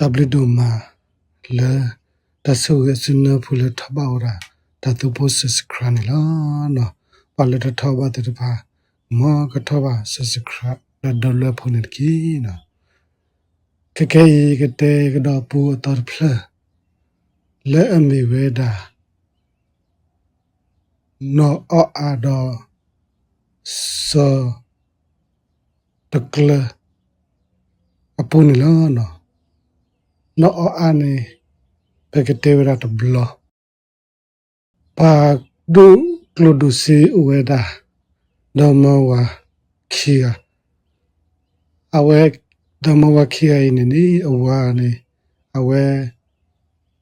tabledo ma le ta so ge sunna phule thabaura ta tu post subscribe la no pa le ta thaba te ba ma ka thaba subscribe la do le phone ki na ke ke ke te ke do pu tor phla le ami we da no a a do so takla apuni la no no o ane peketevera to blo pa du klodusi ueda domawa kia awe domawa kia ine ni awane awe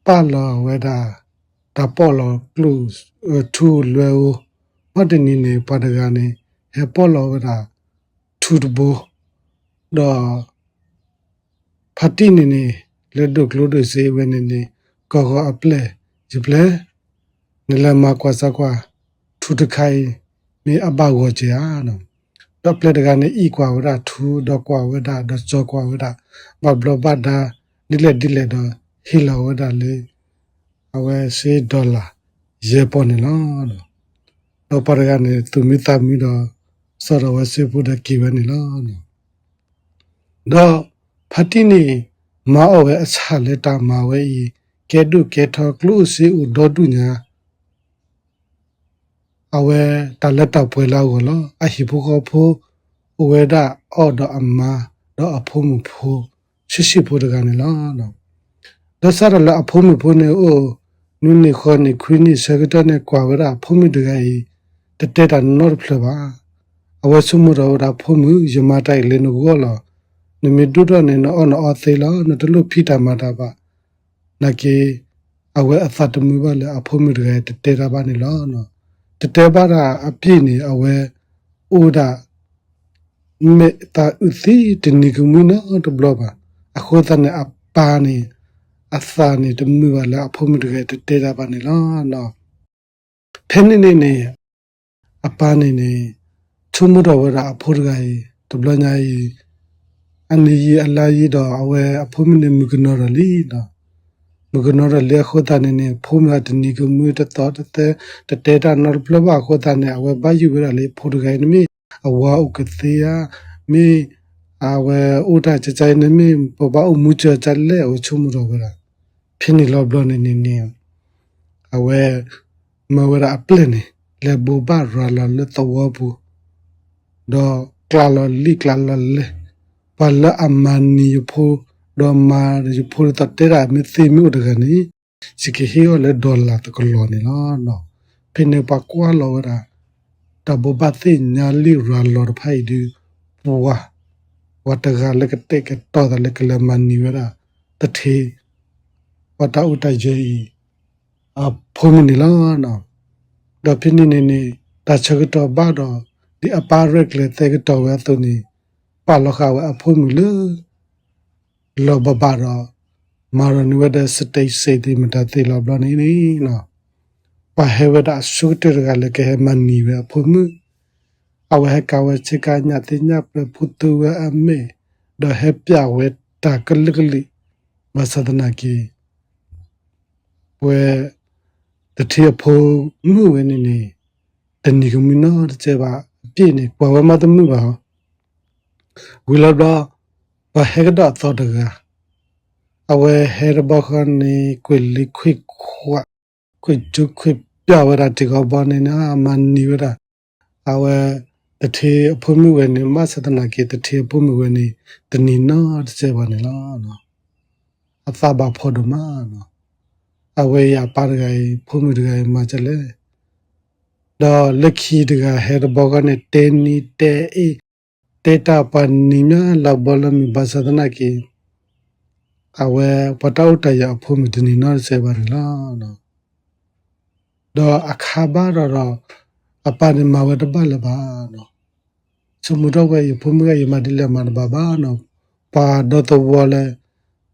palo weda ta polo clues tu lweo matini ne padagane he polo weda tu bo do fatini ne le do klo do se wene ne ko ko aple jiple ne la ma kwa sa kwa tu de kai ne aba go je a no do ple de ga ne i kwa wada tu do kwa wada do jo kwa wada ba blo ba da ni le di le do hi la wada le awe se dollar ye po ne no no do pa ga ne tu mi ta mi do sa ro wa se pu da ki wa ne lo no do ဖတိနေ မောဝဲအချလက်တာမာဝဲဤကဲတုကဲထောကလုစီဥဒေါတုညာအဝဲတလက်တော့ပွဲလောက်ကိုလောအဟိဘုခောဖိုးအဝဲဒအော်ဒအမတော့အဖိုးမဖိုးရှိရှိဖိုးတကနေလောနော်ဒဆရလအဖိုးမဖိုးနေအိုနုနေခေါ်နေခွင်းနေစကတနဲ့ကွာဝရအဖိုးမတကယ်တတဲတာနော်ဖလပါအဝဲဆုမရောဒါဖိုးမယမတိုင်လင်းကိုလော နမီဒုဒနေနောနအသေးလာနတလူဖိတာမတာပါနကေအဝဲအသတ်တမှုပါလေအဖို့မှုတကယ်တဲတာပါနေလောနော်တတဲပါတာအပြည့်နေအဝဲဥဒမေတာဥစီတနိကမူနာတဘလပါအခုတနေအပါနေအသာနေတမှုပါလေအဖို့မှုတကယ်တဲတာပါနေလောနော်ဖဲနေနေနေအပါနေနေချုံမှုတော်ဝရအဖို့တကယ်တဘလညာကြီးအ နေကြီးအလာကြီးတော့အဝဲအဖို့မနေမကနော်ရလီနော်မကနော်ရလေခိုတာနေနေဖုံးလာတနီကမွေတတော်တတဲ့တတဲတာနော်ပလဘခိုတာနေအဝဲဘယူရလေဖိုတကိုင်းနမီအဝါဥကသေးယာမီအဝဲဥတာချချိုင်းနမီပပအမှုချချလဲအချုံမတော်ကလာဖြစ်နေလောဘလနေနေနေအဝဲမဝရအပလနေလေဘူဘာရလာလေတော့ဘူးတော့ကလာလလီကလာလလေ pala amani pho do ma ri pho ta te ra mi thi mi de ga ni si ke hi o le dollar to ko lo ni no no phe ne pa kwa lo ra ta bo ba thi nya li ra lo ra phai du wa wa ta ga le ke te ke to da le ke le man ni wa ra ta the wa ta u ta je a pho mi ni lo no da phe ni ni ni ta cha ke to ba do di apparet le te ke to wa to ni ပါလ ခဝအဖို့မူလလောဘဘာရာမာရနဝဒစတိတ်စေတိမတတိလောဘနေနေနော်ပဟေဝဒဆုတရကလကေမနီဝအဖို့မူအဝဟကဝချကညာတိညာပပုတဝအမေဒဟပြဝေတာကလကလိမသဒနာကီဝေတတိအဖို့မူဝနေနေတဏိကမီနောတချေပါပြည့်နေကွာဝမတမှုပါဟော wilada ba hegda thodaga awe herba khani kwili khwik khwa kwik ju kwik ပြဝရတိကောဘာနေနာမန်နီဝရအဝဲတထေအဖုံးမဝဲနေမသဒနာကေတထေအဖုံးမဝဲနေတနီနာတစေပါနေလားနော်အသဘာဖောဒမနော်အဝဲရပါရဂိုင်ဖုံးမတဂိုင်မချလေတော့လက်ခီတကဟဲဘောကနေတဲနီတဲအေ data panina la bola mi basadana ki awe patau ta ya phu mi dini na se bar la no do akhaba ro ro apa ni ma wa da ba la ba no sumu do we phu mi ga y ma di le ma ba ba no pa do to wo le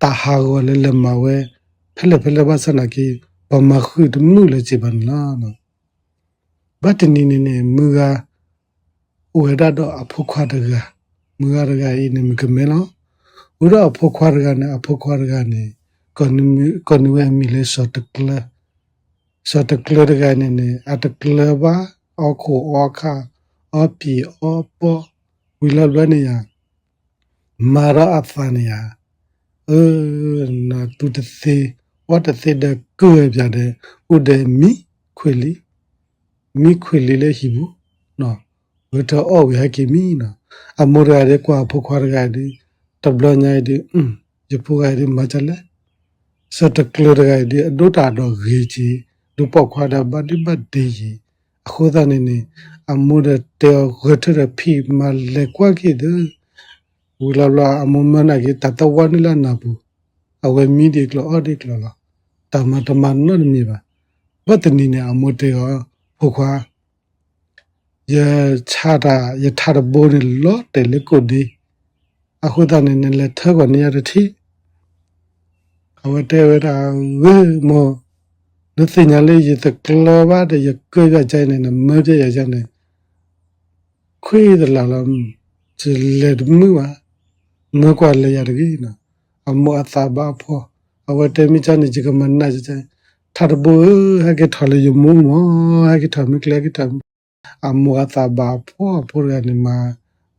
ta ha go le le ma we phele phele ba sana ki ba ma khu du mu le ji ban la no ba ti ni ni ni mu ga ဝေဒတော့အဖုခွာတကမူရကဤနေမကမဲလောဝဘုရားဖို့ခွာရကနေအဖို့ခွာရကနေကွန်မီကွန်ဝဲမီလေဆော့တကလဆော့တကလရကနေနေအတကလဘာအခု အခါအပီအပေါ်ဝီလာလနေယမာရာအဖာနီယာအဲနာတူတသေးဝတ်တသေးတဲ့ကိုယ်ပြတဲ့ဥဒေမီခွေလီမီခွေလီလေဟိဘူးနော်ဝတ်တော့အော်ဝဲကိမီနော်အမောရရဲကွာဖို့ခွာရကနေတဘလညိုင်ဒီအင်းရပူကရီမချလဲစတကလရဒီအဒုတာတော့ဂေချီလူပေါခွာတာဗတိဘ ယချတာယထရဘိုးနေလောတေလေကိုဒီအခုသာနေနေလက်ထကနေရတဲ့အဝတဲဝတာဝေမောဒသညာလေးရတကလဘာတဲ့ရကွေကကြိုင်နေနမပြရကြနေခွေးဒလာလမ်ဇလေဒမူဝမကွာလေရကြီးနအမောအသာဘာဖောအဝတဲမိချနေကြကမနာကြတယ်ထပ်ဘူဟကထလေယမုံမောဟကထမကလေကထ အမောအသာဘာဖောဖောရနေမှာ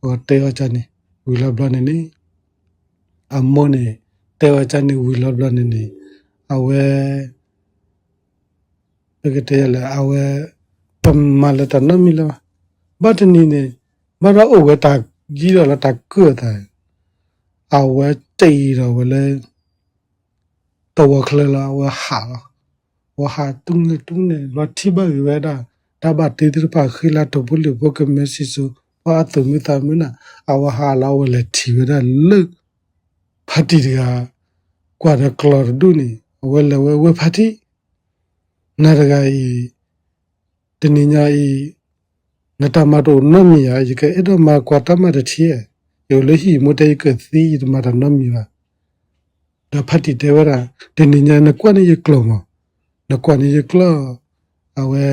ဟိုတဲရချနေဝီလဘလနေနေအမောနေတဲဝချနေဝီလဘလနေနေအဝဲပကတဲလာအဝဲပမလာတနမီလာဘတ်နီနေမရအဝဲတာကြီးတော့လာတာကွတ်တယ်အဝဲတေးတော့ဝလဲတော့ခလလာဝဟာဝဟာတုံးနေတုံးနေလောတိဘဝဲတာ တဘတေးတပါခိလာတော့ဘလူဘကမစီဆိုဘာတမီတာမနာအဝဟာလာဝလဲတီဝဲတာလုဖတ်တီတကကွာရကလော်ဒူနီဝဲလဲဝဲဝဲဖတ်တီနာရဂါဤတနိညာဤနတမတော်နမီယာယကအဲ့တော့မကွာတမတချီယောလဟီမတေကသီဒမရနမီယာဒဖတ်တီတေဝရာတနိညာနကွာနေယကလောမနကွာနေယကလောအဝဲ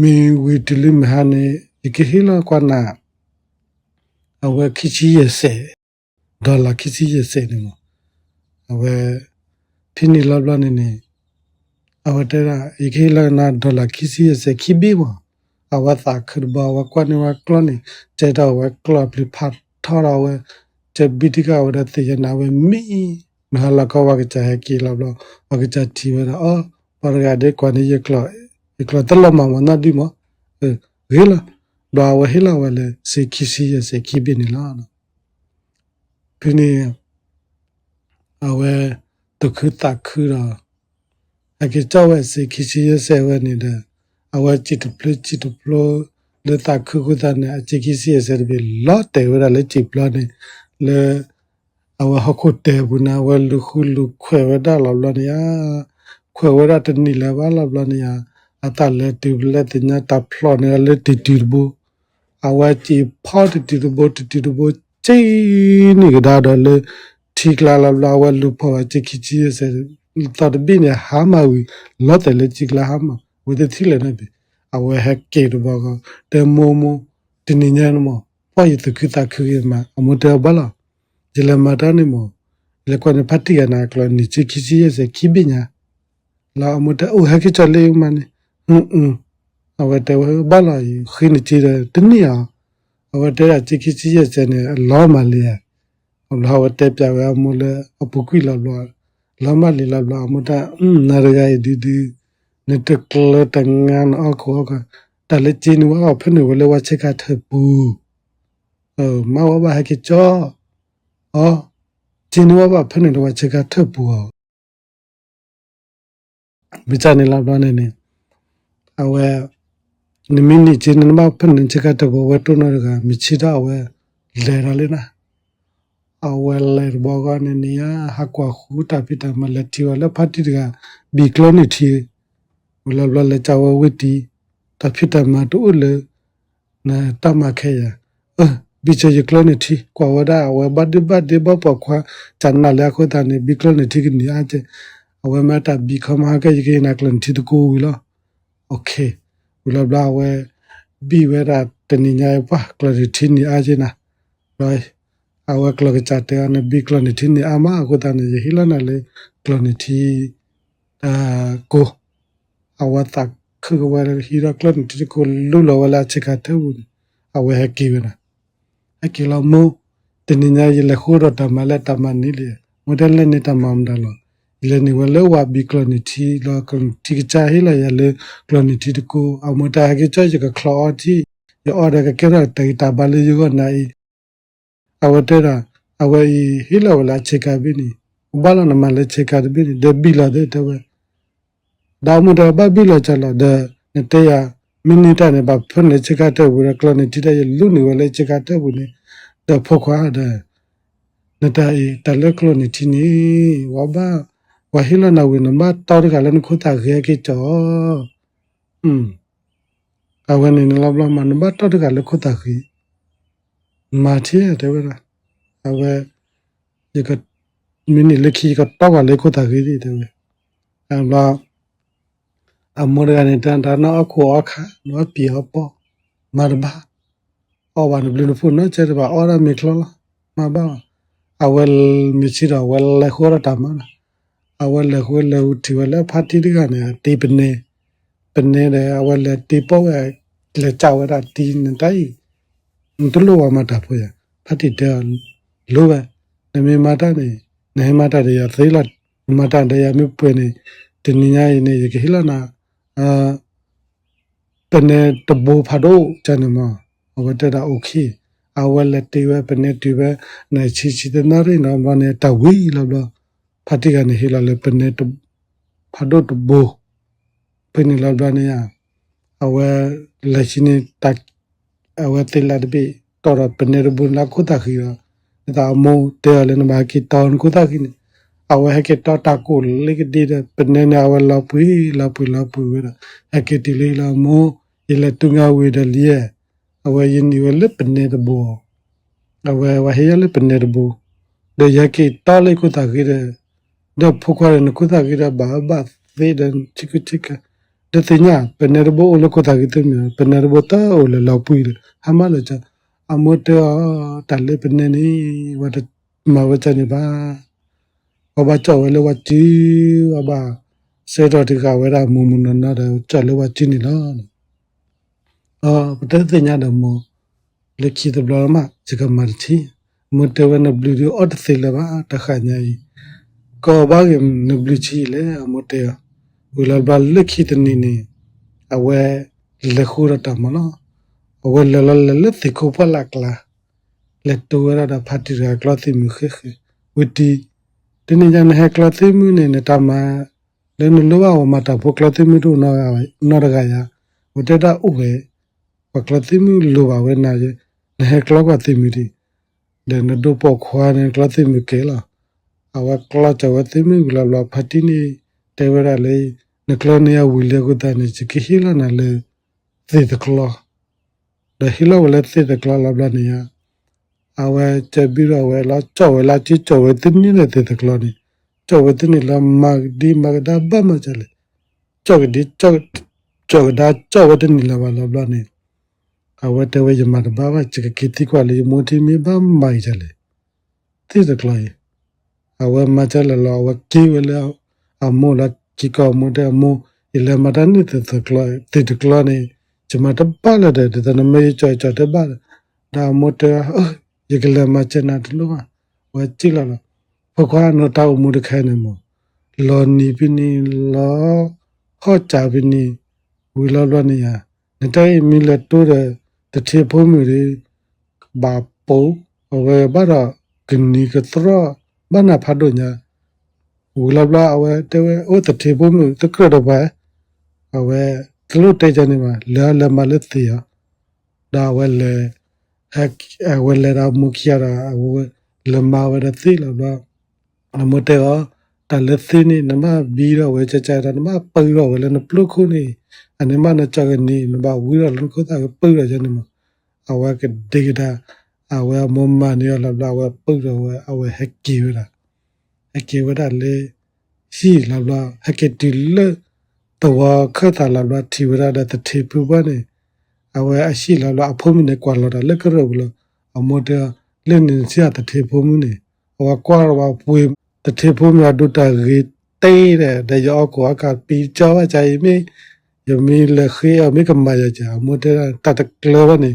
မီဝီတလိမဟာနေယကဟီလာကွာနာအဝဲခိချီယစေဒေါ်လာခိချီယစေနေမအဝဲဖိနီလဘလနေနေအဝတဲရာဧခေလနာဒေါ်လာခိစီစခိဘီဝအဝသာခရဘဝကွနဝကလနေတေတော်ဝကလပလဖတ်ထောရဝတေဘီတိကဝဒတေယနာဝမီမဟာလကဝကချဟကီလဘလဝကချတီဝရအောပရဂဒေကွနယကလ ယကလတလမဝနာဒီမရေလာဘာဝဟေလာဝလေစေခိစီယစေခိဘီနီလာဖိနေအဝဲတခုတခုရာအကေကြောက်ဝဲစေခိစီရဆဲဝဲနေတဲ့အဝဲချစ်တပလချစ်တပလလေတာခုခုတာနေအချစ်ခိစီရ ဆဲဘီလော့တဲဝဲလေချစ်ပလနေလေအဝဟခုတဲဘူးနာဝဲလူခုလူခွဲဝဲဒါလော်လော်နေယခွဲဝဲဒါတနီလေဘာလော်လော်နေယအတလေတူလေတညာတပလောနေလေတီတီဘူးအဝဲချီဖောက်တီတီဘူးတီတီဘူးချီနေကြတာလေတီကလာလာဝဲလူဖောက်ချစ်ခိစီရဆဲ thought been a hammer we lot the legitimate hammer with the thill and be our hack gate about the momo the ninyanmo why you to kita kuyama a motel bala the lamatani mo le kwane pati na klo ni chikisi yes a kibinya la mota o hack it le mane mm mm our the bala you khini chira tnia our the chikisi yes ne law malia လာဝတက်ပြရမလို့အပုကွိလာလောလမလီလာလာမတာနာရဂိုင်ဒီဒီနတကလတငန်အခုကတလချင်းဝါဖနေဝလဝချက်ကထပူအမဝဘဟကချောအော်ချင်းဝါဖနေဝချက်ကထပူမိချနေလာဘနေနေ အဝဲနမင်းနေချင်းနမဖနေချက်ကထပူဝတုနာကမိချီတာဝဲလဲရလေနာအဝဲလဲဘောကနေနေရဟကွာခူတာပိတမလက်တီဝလဖတ်တီကဘီကလောနီတီဝလလလချဝဝတီတဖြစ်တမတူလေနာတမခဲရအဘီချေကလောနီတီကွာဝဒါအဝဲဘတ်ဒီဘတ်ဒီဘပခွာချန်နာလက်ခွတာနေဘီကလောနီတီကနီအချေအဝဲမတာဘီခမကရကေနာကလန်တီတကိုဝီလော okay bla bla we bi we ra tani nyai pa clarity ni ajina right awa clock chate ane bi clarity ni ama ko tan ye hilana le clarity ta ko awa tak khu wa hira clarity ko lu lo wala chika te u awa ha ki we na ha ki lo mo tani nyai le khu ro ta ma le ta ma ni le model le ni ta ma am da lo က်တမနီလေမဒလနေတမမ်ဒလောလေနေဝလဝဘီကလနီတီလာကတီချာဟီလာရလေကလနီတီကိုအမတာဟကေချာကခလောတီရအော်ရကကေရတေတာဘလီယောနိုင်အဝတဲတာအဝဟီလာဝလာချက်ကဘီနီဘာလနမလက်ချက်ကဘီနီဒဘီလာတဲ့တဲ့ဒါမှတော့ဘဘီလာချလာတဲ့တဲ့ရမိနစ်တနဲ့ဘာဖွင့်လက်ချက်ကတဲ့ဘူးကလနီတီတဲ့လူနေဝလက်ချက်ကတဲ့ဘူးနေတော့ဖောက်ခွာတဲ့နတာအေတလကလနီတီနီဝဘာ ဝဟီလာနာဝင်းမတော်ကလည်းခုတာခဲကေချောอืมအဝနေနလဘလမနဘတော်ကလည်းခုတာခီမာတီတဲ့ဝလားအဝဒီကမင်းလက်ခီကတော့ကလည်းခုတာခီတဲ့ဝအဘလာအမေရကနေတန်တာနော်အခုအခါနော်ပြောပေါ်မရဘာအော်ဘာနဘလနဖုန်နော်ချဲဘာအော်ရမေခလမဘာအဝဲမချီတော့ဝဲလေခေါ်တာမနာ အဝဲလေခေါ်လေဦးတီဝဲလေဖာတီဒီကနေတေပနေပနေတယ်အဝဲလေတေပေါ်ဝဲလေချဝဲတာတီနတိုင်းတလို့ဝမတာဖွေဖာတီတယ်လိုပဲနမေမာတာနေနေမာတာရသေးလာမာတာတရားမြပွေနေတနင်္ညာရီနေရခေလာနာအာပနေတဘူဖာဒိုချန်မအဝတတာโอเคအဝလက်တေဝပနေတေဝနိုင်ချီချီတနာရိနော်မနေတဝီလဘ ဖတ်တိကနေဟီလာလေပနေတဖာဒိုတဘူပနေလဘနေယအဝလက်ရှိနေတက်အဝတေလာတပိတော်ပနေရဘူနာခုတခီရဒါမောတဲလနမကီတောင်းခုတခီနေအဝဟကေတတာကိုလေကဒီပနေနာဝလာပူလာပူလာပူဝရဟကေတီလေလာမောရလတုငါဝေဒလီယအဝယင်းဒီဝလပနေတဘောအဝဝဟေယလပနေတဘောဒေယကေတာလေကိုတာဂိရဒဖုခွာရနကိုတာဂိရဘာဘာသေဒန်ချီကချီကဒတ ညာပနေတဘောလကိုတာဂိတမပနေတဘောတာအိုလလောက်ပူရဟမလချအမတတလေပနေနီဝတ်မဝချနေပါဘဘချောဝဲလဝချီဘဘစေတော်ဒီကဝဲရမူမူနနာတော့ချလဝချီနေလားအာပတတဲ့ညာတော့မလ က်ချီတဘလမစကမတီမတဝနဘလူဒီအော်တသေလဘာတခါညာကြီးကောဘာကနဘလူချီလေအမတေဝလဘလက်ချီတနေနေအဝဲလက်ခုရတမနော်အဝဲလလလလက်သိခုပလကလာလက်တူရတာဖတ်တီရကလသိမှုခေခေဝတီတနေ့ကျနေကလသိမှုနေနတမလည်းနလောဝမတာဖကလသိမှုတို့နော်နော်ရကရဝတတာဥပဲပကလတိမူလိုပါဝဲနာရဲ့နေကလောကတိမူဒီလေနဒိုပေါခွာနေကလတိမူကဲလာ အဝကလချဝတိမူဘလဘလဖတိနေတေဝရလေနကလနေယဝီလေကိုတနေချကိဟီလာနာလေသေတကလောဒဟီလောဝလေသေတကလောလဘလနေယအဝဲချဘီရဝဲလာချဝဲလာချချဝဲတိနေသေတကလောနေချဝဲတိနေလာမဂဒီမဂဒါဘ အဝတ်တဝဲရမတဘာဝချကကတိကွာလေမိုတီမီဘာမိုင်တယ်တိဒကလိုင်အဝမချလလောဝကီဝလအမောလကီကောမဒမောအလမဒန်တတကလိုတိဒကလိုနေချမတပါလာတဲ့တနမေချောချောတပါဒါမောတရကလမချနာတလောဝချီလာဖခွာနောတောက်မှုတခဲနေမောလောနီပနီလောဟောချပနီဝီလောလောနေယနတိုင်မီလက်တိုးတဲ့တတိဖုံးမီရီဘာပိုဝဲဘာရာကနီကထရ ဘာနာဖတ်တော့ညာဝူလာဘလာအဝဲတဲဝဲအိုတတိဖုံးမီတကရတော့ပဲအဝဲကလုတ်တဲကြနေမှာလာလမလက်တီယာဒါဝဲလေအဝဲလေရာမူခီယာအဝဲလမဝဲတသိလာဘာအမတဲတလက်သိနေနမဘီရောဝဲချချတာနမပူရောဝဲလည်းနပလုခုနေအနေမနချကနေနဘဝီရောလုံခတာပူရကြနေမှာအဝဲကဒေဂတာ အဝဲမမနေရလဘဝဲပူရောဝဲအဝဲဟက်ကီဝဲဟက်ကီဝဲတာလေရှိလဘဟက်ကတီလတော့ခတာလဘတီဝရတဲ့တေပူပါနေအဝဲအရှိလဘအဖို့မနေကွာလောတာလက်ကြရဘူးလို့အမောတလင်းနေစီတထေဖို့မနေဟောကွာတော့ပွေတထေဖို့မြတ်တို့တာရေတေးတဲ့တဲ့ရောကောကပီကြောကြိုင်မေယမီလခေအမေကမရကြမတတတကလဝနေ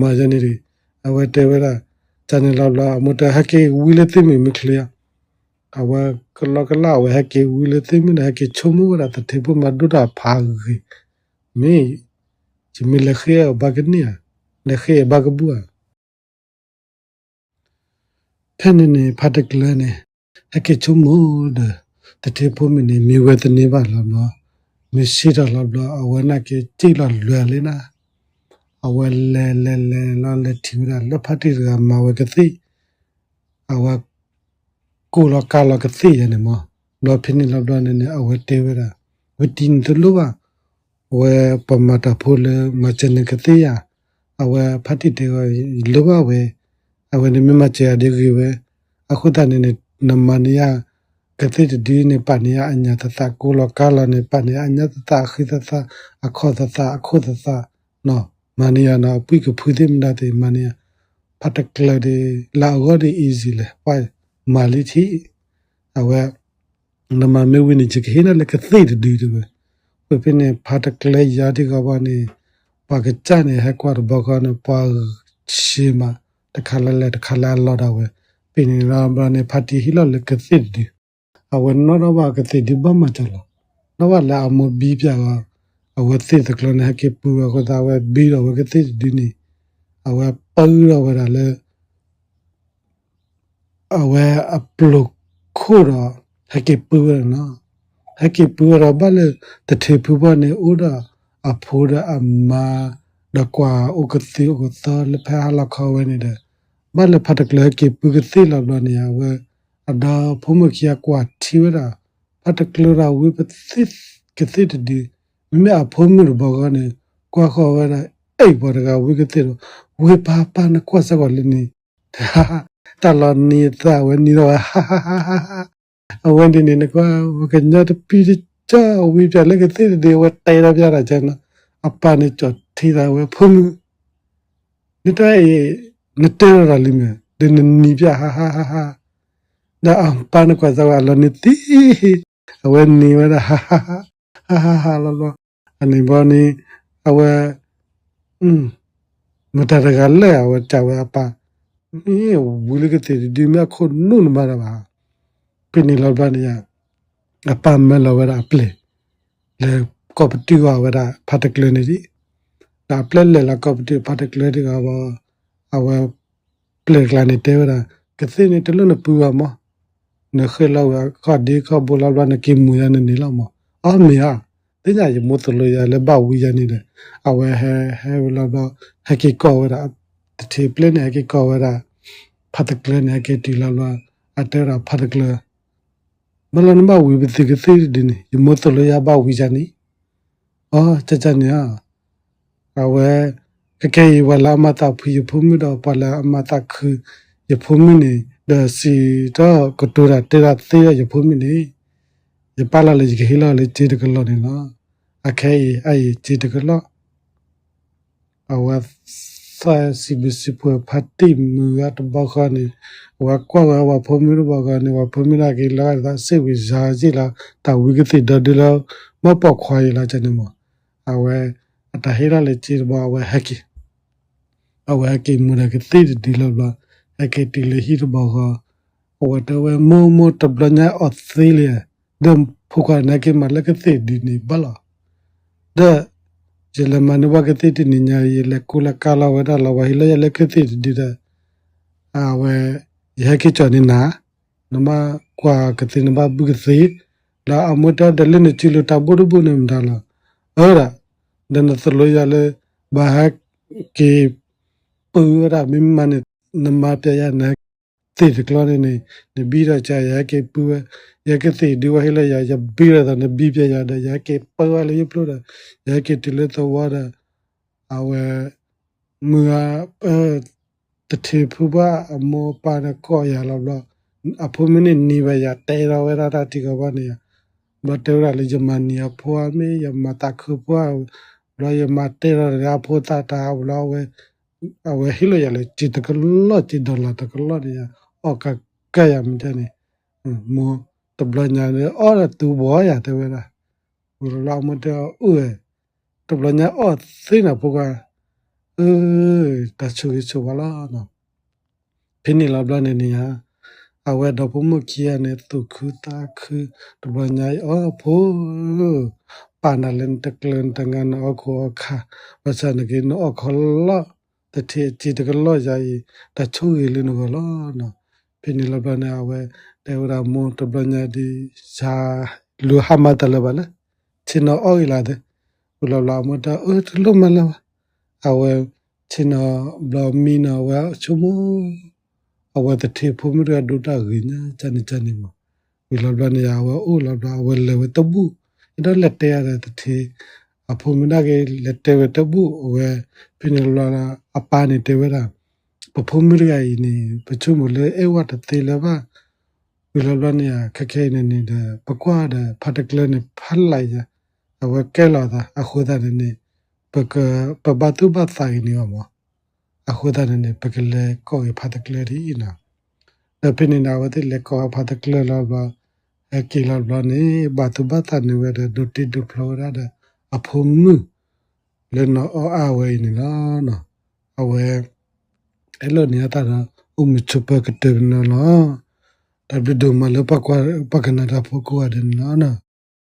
မဇနေရီ အဝတေဝရာချန်လောလာမတဟကေဝီလတိမီမခလျာအဝကလကလာဝဟကေဝီလတိမီနဟကေချုံမဝရတထေဖို့မတို့တာဖာဂီမေဂျမီလခေဘဂနီယာလခေဘဂဘူဖဲနေနေဖတ်တကလနေဟကေချုံမဒတထေဖို့မနေမြေဝဲတနေပါလားနော်မရှိတော့တော့အဝနာကေကြည့်လို့လွယ်လေနာ အဝလဲလဲလဲလာလက်တီရလဖတ်တီရမဝကတိအဝကိုလကလကတိရနေမလောဖိနေလောတော့နေအဝတေဝရဝတင်တလူပါဝဲပမတာဖိုလမချနေကတိယအဝဖတ်တီတေလောပါဝဲအဝနေမမချရဒီဝဲအခုတနေနမနီယာကတိတဒီနေပနိယအညာတသကိုလကလနေပနိယအညာတသခိတသအခောတသအခုတသနော် မနိယနာပိကဖူသိမနာတေမနိယဖတ်တကလဒီလာဂောဒီ easy လေဝိုင်မာလီတီအဝဲနမမေဝိနိချခေနလကသိတဒီတပဲပပင်းနေဖတ်တကလယာဒီကဘာနေပါကချနေဟကွာဘကနပါရှီမာတခါလဲလဲတခါလဲလော်တာဝဲပင်နေလာဘနေဖတ်တီဟီလောလကသိဒီအဝနော ရဘာကတိဒီဘမချလနဝလာအမဘီပြကအဝသိတကလနဟကေပူကတာဝဘီရဝကတိဒီနီအဝပူရဝရလေအဝအပလုခိုရဟကေပူရနာဟကေပူရဘလေတထေပူဘနေဥဒအဖိုးရအမဒကွာဥကတိဥကသလဖာလခေါဝနေတယ်ဘလဖတ်ကလကေပူကတိလဘလနေယဝဲအဒါဖုံမခ ्या ကွာတီဝရာပတကလရာဝိပသစ်ကတိတဒီ မြအဖုံမရဘောကနေကွာခေါ်ဝရအိဘောတကဝိကတိဝေပါပနကွာစကောလနေတလနီတာဝနီရောဟာဟာဟာအဝန်ဒီနေကွာဝကညတ်ပီချာဝိပြလကတိဒီဝတိုင်ရပြရာချန်အပနေချတ်ထီတာဝဖုံနိတိုင်နတဲရလိမေဒနနီပြဟာဟာဟာဒါအပန်ကွာဇဝလနိတိအဝဲနေဝရဟာဟာဟာဟာဟာလောလော အနေဘောနေအဝဲอืมမတရကလဲအဝဲတဝဲအပါဒီဝူလကတိဒီမြခုနုနမရပါပြနေလောဘနေယအပမလောဝရအပလေလေကောပတီဝဝရဖတ်ကလနေဒီဒါပလက်လေလာကောပတီဖတ်ကလဒီကဘာအဝဲပလက်ကလနေတေဝရကသိနေတလုံးနပူရမောနခေလောက်ခဒီခဘောလာဘနကိမူရနေနေလောက်မအမေဟာ တင်ညာရမတလို့ရလေဘဝီရနေတယ်အဝဲဟဲဟဲလာဘဟကိကောဝရတတိပလနေဟကိကောဝရဖတ်ကလနေဟကိတီလာလာအတရာဖတ်ကလမလနဘဝီဘတိကသိဒီနေရမတလို့ရဘဝီရနေအော်ချချနေဟာအဝဲကကေဝလာမတာဖူဖူမတော့ပလာအမတာခရဖူမနေဒါစီတော့ကတူရာတေရာသေးရဖုံးမီနေ ရပါလာလေခေလာလေချေတကလောနေနော်အခဲအဲချေတကလောအဝသာစီဘစီပဖတ်တိမူရတဘခနေဝကွာဝဖုံးမီရဘကနေဝဖုံးမီလာကေလာဒါစေဝိဇာစီလာတာဝိကတိဒဒလာမပခွာရလာချနေမအဝဲအတဟေလာလေချေဘဝဟက်ကီအဝဲကေမူရကတိဒီလောလာအကေတီလေဟီရဘောကဝတ်ဝဲမိုမိုတဘလညာအော်သီလီယာ ဒမ်ဖုကနာကေမလကသေဒီနီဘလာဒါဂျလမနဝကတိတနိညာယေလကုလကလာဝဒလာဝဟိလယလကတိဒီဒါအဝဲယဟကိချနိနာနမကွာကတိနဘဘုကသေလာအမတဒလနချီလတဘုရဘုနမဒါလာအော်ရာဒနသလိုယလေဘာဟကေပူရမ မနနမပြရနာတေတကလနေနေပြီးတော့ကြာရကေပူရကေတေဒီဝဟလေရရပြီးရတဲ့နပြီးပြရတဲ့ရကေပဝလေပလို့ရကေတလေတော့ဝါအဝဲမူအတထေဖူပါအမောပါရကောရလောက်လောက်အဖိုးမင်းနေပါရတဲတော်ဝရတာတိကဘာနေဘတ်တော်ရလေဂျမနီအဖွာမေယမတာခုဖွာလောယမတဲရရဖိုတာတာလောဝဲ အဝဲဟီလိုရလေจิตကလောจิตဒေါ်လာတကလောရ အော်ကကရမတဲ့နေမောတဘလညာနေအော်တူဘောရတဲ့ဝဲလားဘူလာမတဲ့ဥဲတဘလညာအော်သိနာပုကအဲတချူချူဝလာနော်ဖိနေလာဘလနေနေဟာအဝဲတော့ဘုမခီရနေတုခုတာခုတဘညာအော်ဖိုးပါနလန်တကလန်တငန်အော်ခေါ်ခါဝဆန်ကေနောခေါ်လောတတိจิตကလောယာယီတချုံရီလနကလောနော်ဖိနေလဘနာဝဲတေဝရမွန်တပညာဒီဇာလူဟမတလဘလာချင်နောအော်လာတဲ့ဘလလာမတအော်တလုံးမလာအဝဲချင်နောဘလမီနာဝဲချုံမအဝဲတတိဖုမရဒုတာဂိညာချန်ချန်နီမဘလဘနာဝဲအိုလဘဝဲလေဝတဘူဒါလက်တဲရတဲ့တတိအဖုမနာကေလက်တဲဝတဘူဝဲဖိနေ လာအပါနေတေဝရာပဖုမရယီနေပချုံမလေအဝတ်တေလဘာဝီလလနေခခဲနေနေတဲ့ပကွာတဲ့ဖတ်တကလနေဖတ်လိုက်ရအဝကဲလာတာအခုဒါနေပကပဘတု ဘဆိုင်နေမအခုဒါနေပကလေကိုဖတ်တကလရီနာဒပနေနာဝတိလေကိုဖတ်တကလလာဘာအကီလာဘနေဘ အဖုံမှုလေနော်အဝဲနေလားနော်အဝဲအဲ့လိုနေတာတော့ဥမချပကတဲ့နော်လားတဘဒမလပကွာပကနာတာဖို့ကွာတယ်နော်နော်